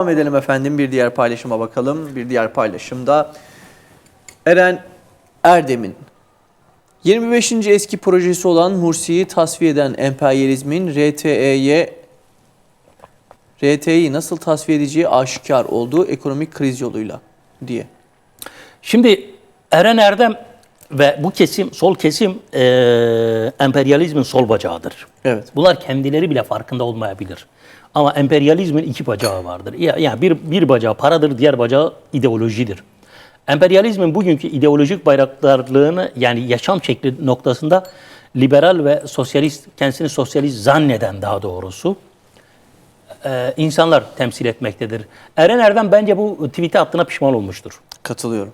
Devam edelim efendim bir diğer paylaşıma bakalım. Bir diğer paylaşımda Eren Erdem'in 25. eski projesi olan Mursi'yi tasfiye eden emperyalizmin RTE'ye RT'yi nasıl tasfiye edeceği aşikar olduğu ekonomik kriz yoluyla diye. Şimdi Eren Erdem ve bu kesim, sol kesim eee emperyalizmin sol bacağıdır. Evet. Bunlar kendileri bile farkında olmayabilir. Ama emperyalizmin iki bacağı vardır. Ya- Yani bir, bir bacağı paradır, diğer bacağı ideolojidir. Emperyalizmin bugünkü ideolojik bayraktarlığını yani yaşam şekli noktasında liberal ve sosyalist, kendisini sosyalist zanneden daha doğrusu eee, insanlar temsil etmektedir. Eren Erdem bence bu tweet'e attığına pişman olmuştur. Katılıyorum.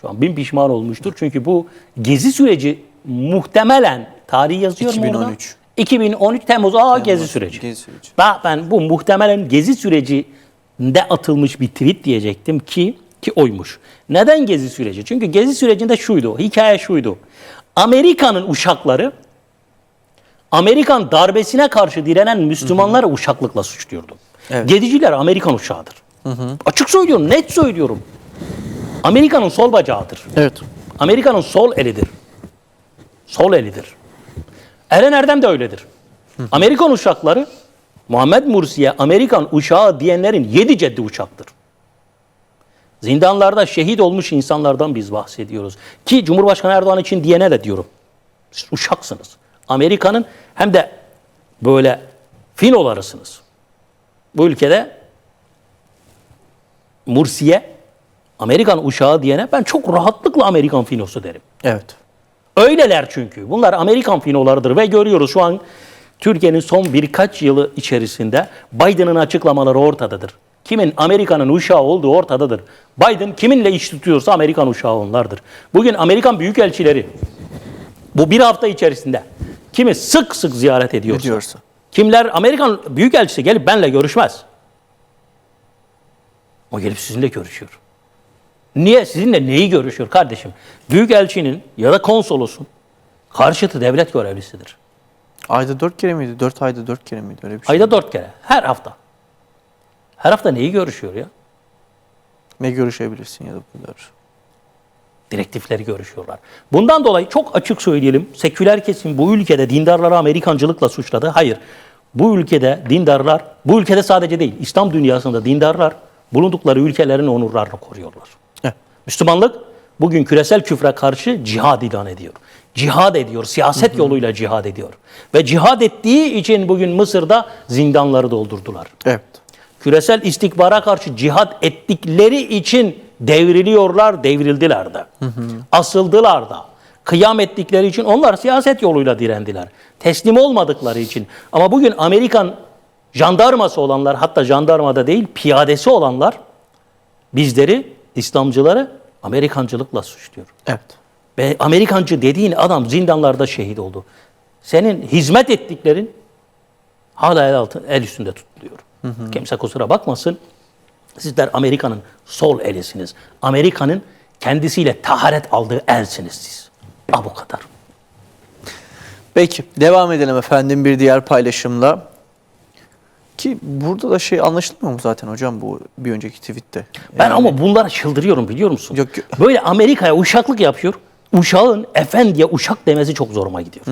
Şu an bin pişman olmuştur. Çünkü bu gezi süreci muhtemelen tarih yazıyor mu 2013. orada? 2013 Temmuz. Aa gezi süreci. Gezi süreci. Ben, ben bu muhtemelen gezi sürecinde atılmış bir tweet diyecektim ki ki oymuş. Neden gezi süreci? Çünkü gezi sürecinde şuydu. Hikaye şuydu. Amerika'nın uşakları Amerikan darbesine karşı direnen Müslümanları uşaklıkla suçluyordu. Evet. Geziciler Amerikan uşağıdır. Açık söylüyorum, net söylüyorum. Amerika'nın sol bacağıdır. Evet. Amerika'nın sol elidir. Sol elidir. Eren Erdem de öyledir. Amerikan uşakları Muhammed Mursi'ye Amerikan uşağı diyenlerin yedi ceddi uşaktır. Zindanlarda şehit olmuş insanlardan biz bahsediyoruz. Ki Cumhurbaşkanı Erdoğan için diyene de diyorum. Siz uşaksınız. Amerika'nın hem de böyle finolarısınız. Bu ülkede Mursi'ye Amerikan uşağı diyene ben çok rahatlıkla Amerikan finosu derim. Evet. Öyleler çünkü. Bunlar Amerikan finolarıdır ve görüyoruz şu an Türkiye'nin son birkaç yılı içerisinde Biden'ın açıklamaları ortadadır. Kimin Amerika'nın uşağı olduğu ortadadır. Biden kiminle iş tutuyorsa Amerikan uşağı onlardır. Bugün Amerikan büyükelçileri bu bir hafta içerisinde kimi sık sık ziyaret ediyorsa, Ediyorsa. kimler Amerikan büyükelçisi gelip benle görüşmez. O gelip sizinle görüşüyor. Niye? Sizinle neyi görüşüyor kardeşim? Büyükelçinin ya da konsolosun karşıtı devlet görevlisidir. Ayda dört kere miydi? Dört ayda dört kere miydi? Öyle bir şey. Ayda dört kere. Her hafta. Her hafta neyi görüşüyor ya? Ne görüşebilirsin ya da bu kadar. Direktifleri görüşüyorlar. Bundan dolayı çok açık söyleyelim. Seküler kesim bu ülkede dindarları Amerikancılıkla suçladı. Hayır. Bu ülkede dindarlar, bu ülkede sadece değil, İslam dünyasında dindarlar bulundukları ülkelerin onurlarını koruyorlar. Müslümanlık bugün küresel küfre karşı cihad ilan ediyor. Cihad ediyor, siyaset yoluyla cihad ediyor. Ve cihad ettiği için bugün Mısır'da zindanları doldurdular. Evet. Küresel istikbara karşı cihad ettikleri için devriliyorlar, devrildiler de. Asıldılar da. Kıyam ettikleri için onlar siyaset yoluyla direndiler. Teslim olmadıkları için. Ama bugün Amerikan jandarması olanlar, hatta jandarmada değil piyadesi olanlar bizleri, İslamcıları Amerikancılıkla suçluyor. Evet. Ve Amerikancı dediğin adam zindanlarda şehit oldu. Senin hizmet ettiklerin hala el, altı, el üstünde tutuluyor. Kimse kusura bakmasın. Sizler Amerika'nın sol elisiniz. Amerika'nın kendisiyle taharet aldığı elsiniz siz. Ha bu kadar. Peki devam edelim efendim bir diğer paylaşımla. Ki burada da şey anlaşılmıyor mu zaten hocam bu bir önceki tweette? Ben Yani- ama bunlara çıldırıyorum biliyor musun? Yok, yok. Böyle Amerika'ya uşaklık yapıyor. Uşağın efendiye uşak demesi çok zoruma gidiyor.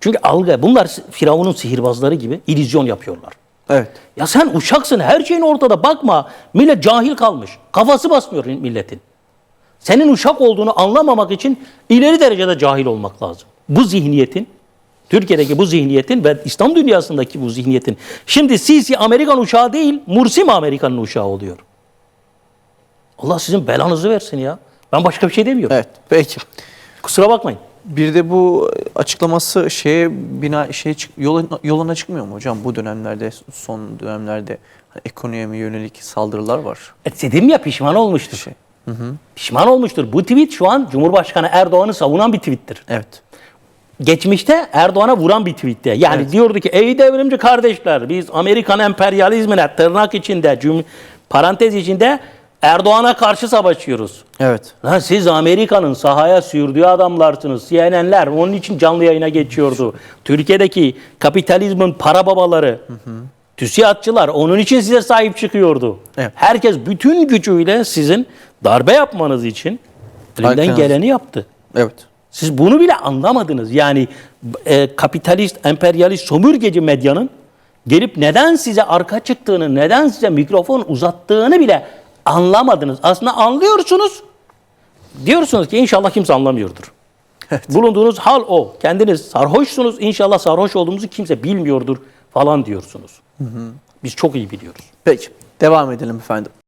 Çünkü algı, bunlar Firavun'un sihirbazları gibi illüzyon yapıyorlar. Evet. Ya sen uşaksın her şeyin ortada bakma. Millet cahil kalmış. Kafası basmıyor milletin. Senin uşak olduğunu anlamamak için ileri derecede cahil olmak lazım. Bu zihniyetin, Türkiye'deki bu zihniyetin ve İslam dünyasındaki bu zihniyetin. Şimdi Sisi Amerikan uşağı değil, Mursi mi Amerikan'ın uşağı oluyor? Allah sizin belanızı versin ya. Ben başka bir şey demiyorum. Evet. Peki. Kusura bakmayın. Bir de bu açıklaması şeye bina şey yola, yoluna çıkmıyor mu hocam bu dönemlerde son dönemlerde ekonomiye yönelik saldırılar var. E, dedim ya pişman olmuştur. Şey. Pişman olmuştur. Bu tweet şu an Cumhurbaşkanı Erdoğan'ı savunan bir tweettir. Evet. Geçmişte Erdoğan'a vuran bir tweette. Yani Evet. diyordu ki ey devrimci kardeşler biz Amerikan emperyalizmine tırnak içinde cüm parantez içinde Erdoğan'a karşı savaşıyoruz. Evet. Lan siz Amerika'nın sahaya sürdüğü adamlarsınız. CNN'ler onun için canlı yayına geçiyordu. Türkiye'deki kapitalizmin para babaları TÜSİAD'çılar onun için size sahip çıkıyordu. Evet. Herkes bütün gücüyle sizin darbe yapmanız için elinden geleni yaptı. Evet. Siz bunu bile anlamadınız. Yani e, kapitalist, emperyalist, sömürgeci medyanın gelip neden size arka çıktığını, neden size mikrofon uzattığını bile anlamadınız. Aslında anlıyorsunuz. Diyorsunuz ki inşallah kimse anlamıyordur. Bulunduğunuz hal o. Kendiniz sarhoşsunuz. İnşallah sarhoş olduğumuzu kimse bilmiyordur falan diyorsunuz. Biz çok iyi biliyoruz. Peki. Devam edelim efendim.